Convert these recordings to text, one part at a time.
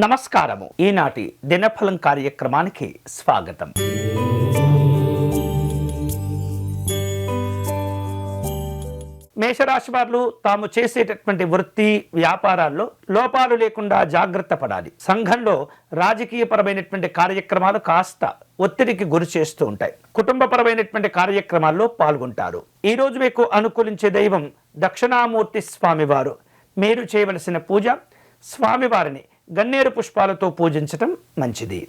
నమస్కారము. ఈనాటి దినఫలం కార్యక్రమానికి స్వాగతం. మేషరాశి వారు తాము చేసేటటువంటి వృత్తి వ్యాపారాల్లో లోపాలు లేకుండా జాగ్రత్త పడాలి. సంఘంలో రాజకీయపరమైనటువంటి కార్యక్రమాలు కాస్త ఒత్తిడికి గురి చేస్తూ ఉంటాయి. కుటుంబపరమైనటువంటి కార్యక్రమాల్లో పాల్గొంటారు. ఈరోజు మీకు అనుకూలించే దైవం దక్షిణామూర్తి స్వామివారు. మీరు చేయవలసిన పూజ స్వామివారిని గన్నేరు పుష్పాలతో పూజించటం మంచిది.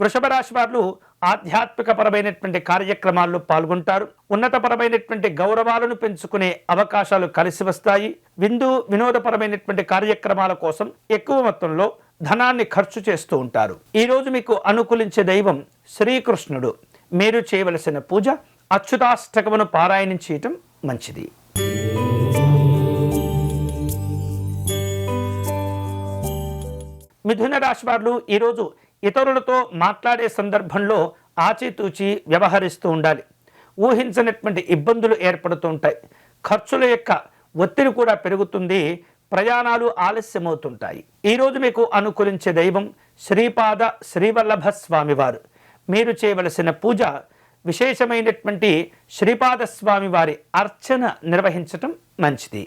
వృషభ రాశి వారు ఆధ్యాత్మికపరమైనటువంటి కార్యక్రమాల్లో పాల్గొంటారు. ఉన్నతపరమైనటువంటి గౌరవాలను పెంచుకునే అవకాశాలు కలిసి వస్తాయి. విందు వినోదపరమైనటువంటి కార్యక్రమాల కోసం ఎక్కువ మొత్తంలో ధనాన్ని ఖర్చు చేస్తూ ఉంటారు. ఈరోజు మీకు అనుకూలించే దైవం శ్రీకృష్ణుడు. మీరు చేయవలసిన పూజ అచ్యుతాష్టకమును పారాయణం చేయటం మంచిది. మిథున రాశి వారు ఈరోజు ఇతరులతో మాట్లాడే సందర్భంలో ఆచితూచి వ్యవహరిస్తూ ఉండాలి. ఊహించనటువంటి ఇబ్బందులు ఏర్పడుతూ ఉంటాయి. ఖర్చుల యొక్క ఒత్తిడి కూడా పెరుగుతుంది. ప్రయాణాలు ఆలస్యమవుతుంటాయి. ఈరోజు మీకు అనుకూలించే దైవం శ్రీపాద శ్రీవల్లభ స్వామివారు మీరు చేయవలసిన పూజ విశేషమైనటువంటి శ్రీపాద స్వామి వారి అర్చన నిర్వహించటం మంచిది.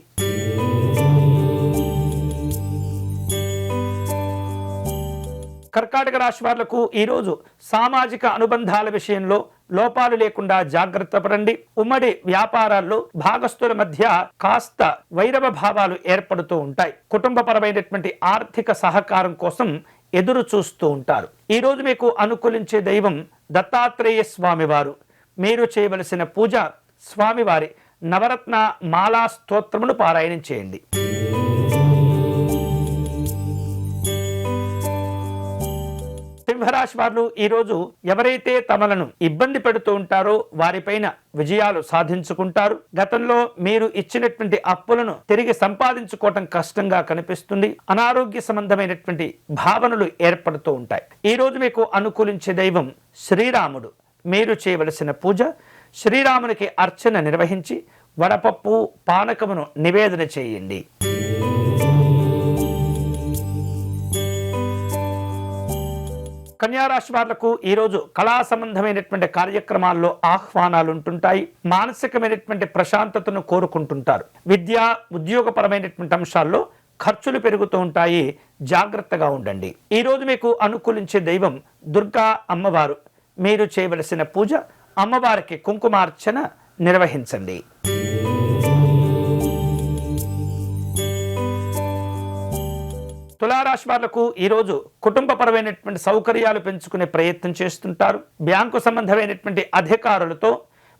కర్కాటక రాశి వాళ్ళకు ఈరోజు సామాజిక అనుబంధాల విషయంలో లోపాలు లేకుండా జాగ్రత్త పడండి. ఉమ్మడి వ్యాపారాల్లో భాగస్థుల మధ్య కాస్త వైరవ భావాలు ఏర్పడుతూ ఉంటాయి. కుటుంబపరమైనటువంటి ఆర్థిక సహకారం కోసం ఎదురు చూస్తూ ఉంటారు. ఈరోజు మీకు అనుకూలించే దైవం దత్తాత్రేయ స్వామివారు. మీరు చేయవలసిన పూజ స్వామివారి నవరత్న మాలా స్తోత్రమును పారాయణం చేయండి. సింహరాశి వారు ఈరోజు ఎవరైతే తమలను ఇబ్బంది పెడుతూ ఉంటారో వారిపైన విజయాలు సాధించుకుంటారు. గతంలో మీరు ఇచ్చినటువంటి అప్పులను తిరిగి సంపాదించుకోవటం కష్టంగా కనిపిస్తుంది. అనారోగ్య సంబంధమైనటువంటి భావనలు ఏర్పడుతూ ఉంటాయి. ఈ రోజు మీకు అనుకూలించే దైవం శ్రీరాముడు. మీరు చేయవలసిన పూజ శ్రీరామునికి అర్చన నిర్వహించి వడపప్పు పానకమును నివేదన చేయండి. కన్యారాశి వాళ్ళకు ఈరోజు కళా సంబంధమైనటువంటి కార్యక్రమాల్లో ఆహ్వానాలు ఉంటుంటాయి మానసికమైనటువంటి ప్రశాంతతను కోరుకుంటుంటారు. విద్య ఉద్యోగపరమైనటువంటి అంశాల్లో ఖర్చులు పెరుగుతూ ఉంటాయి. జాగ్రత్తగా ఉండండి. ఈరోజు మీకు అనుకూలించే దైవం దుర్గా అమ్మవారు. మీరు చేయవలసిన పూజ అమ్మవారికి కుంకుమార్చన నిర్వహించండి. తులారాశి వాళ్ళకు ఈరోజు కుటుంబపరమైనటువంటి సౌకర్యాలు పెంచుకునే ప్రయత్నం చేస్తుంటారు. బ్యాంకు సంబంధమైనటువంటి అధికారులతో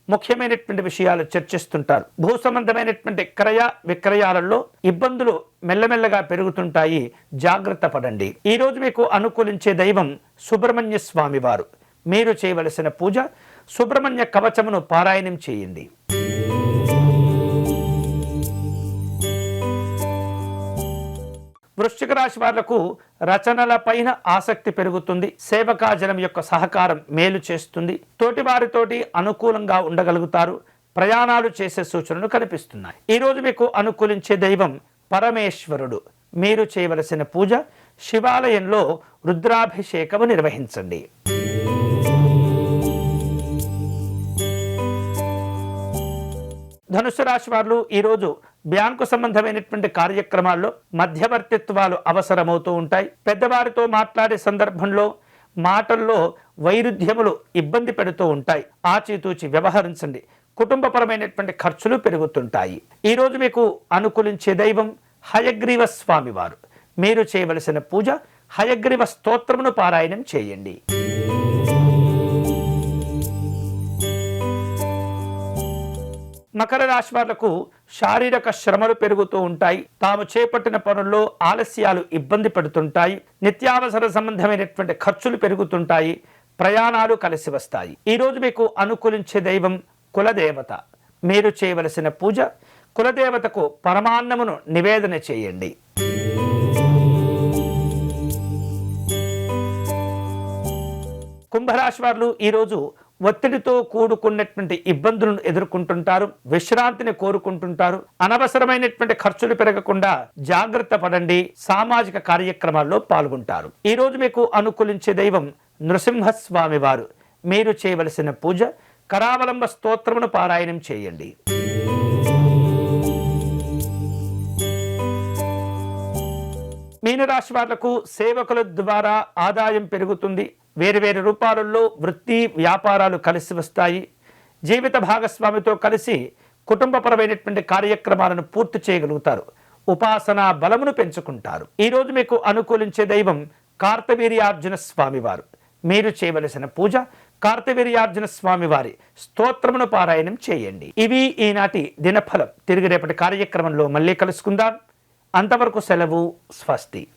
ముఖ్యమైనటువంటి విషయాలు చర్చిస్తుంటారు. భూ సంబంధమైనటువంటి క్రయ విక్రయాలలో ఇబ్బందులు మెల్లమెల్లగా పెరుగుతుంటాయి. జాగ్రత్త పడండి. ఈ రోజు మీకు అనుకూలించే దైవం సుబ్రహ్మణ్య స్వామి వారు మీరు చేయవలసిన పూజ సుబ్రహ్మణ్య కవచమును పారాయణం చేయండి. వృశ్చిక రాశి వాళ్ళకు రచనలపైన ఆసక్తి పెరుగుతుంది. సేవకాజలం యొక్క సహకారం మేలు చేస్తుంది. తోటి వారితోటి అనుకూలంగా ఉండగలుగుతారు. ప్రయాణాలు చేసే సూచనలు కనిపిస్తున్నాయి. ఈరోజు మీకు అనుకూలించే దైవం పరమేశ్వరుడు. మీరు చేయవలసిన పూజ శివాలయంలో రుద్రాభిషేకము నిర్వహించండి. ధనుసు రాశి వారు ఈరోజు బ్యాంకు సంబంధమైనటువంటి కార్యక్రమాల్లో మధ్యవర్తిత్వాలు అవసరమవుతూ ఉంటాయి. పెద్దవారితో మాట్లాడే సందర్భంలో మాటల్లో వైరుధ్యములు ఇబ్బంది పెడుతూ ఉంటాయి. ఆచితూచి వ్యవహరించండి. కుటుంబపరమైనటువంటి ఖర్చులు పెరుగుతుంటాయి. ఈ రోజు మీకు అనుకూలించే దైవం హయగ్రీవ స్వామివారు. మీరు చేయవలసిన పూజ హయగ్రీవ స్తోత్రమును పారాయణం చేయండి. మకర రాశి వాళ్ళకు శారీరక శ్రమలు పెరుగుతూ ఉంటాయి. తాము చేపట్టిన పనుల్లో ఆలస్యాలు ఇబ్బంది పెడుతుంటాయి. నిత్యావసర సంబంధమైనటువంటి ఖర్చులు పెరుగుతుంటాయి. ప్రయాణాలు కలిసి వస్తాయి. ఈరోజు మీకు అనుకూలించే దైవం కులదేవత. మీరు చేయవలసిన పూజ కులదేవతకు పరమాన్నమును నివేదన చేయండి. కుంభరాశి వారు ఈరోజు ఒత్తిడితో కూడుకున్నటువంటి ఇబ్బందులను ఎదుర్కొంటుంటారు విశ్రాంతిని కోరుకుంటుంటారు అనవసరమైనటువంటి ఖర్చులు పెరగకుండా జాగ్రత్త పడండి సామాజిక కార్యక్రమాల్లో పాల్గొంటారు. ఈరోజు మీకు అనుకూలించే దైవం నృసింహస్వామి వారు. మీరు చేయవలసిన పూజ కరావలంబ స్తోత్రమును పారాయణం చేయండి. మీనరాశి వాళ్ళకు సేవకుల ద్వారా ఆదాయం పెరుగుతుంది. వేరు వేరు రూపాలలో వృత్తి వ్యాపారాలు కలిసి వస్తాయి. జీవిత భాగస్వామితో కలిసి కుటుంబపరమైనటువంటి కార్యక్రమాలను పూర్తి చేయగలుగుతారు. ఉపాసనా బలమును పెంచుకుంటారు. ఈరోజు మీకు అనుకూలించే దైవం కార్తవీర్యార్జున స్వామివారు. మీరు చేయవలసిన పూజ కార్తవీర్యార్జున స్వామివారి స్తోత్రమును పారాయణం చేయండి. ఇవి ఈనాటి దినఫలం. తిరిగి రేపటి కార్యక్రమంలో మళ్ళీ కలుసుకుందాం. అంతవరకు సెలవు స్వస్తి.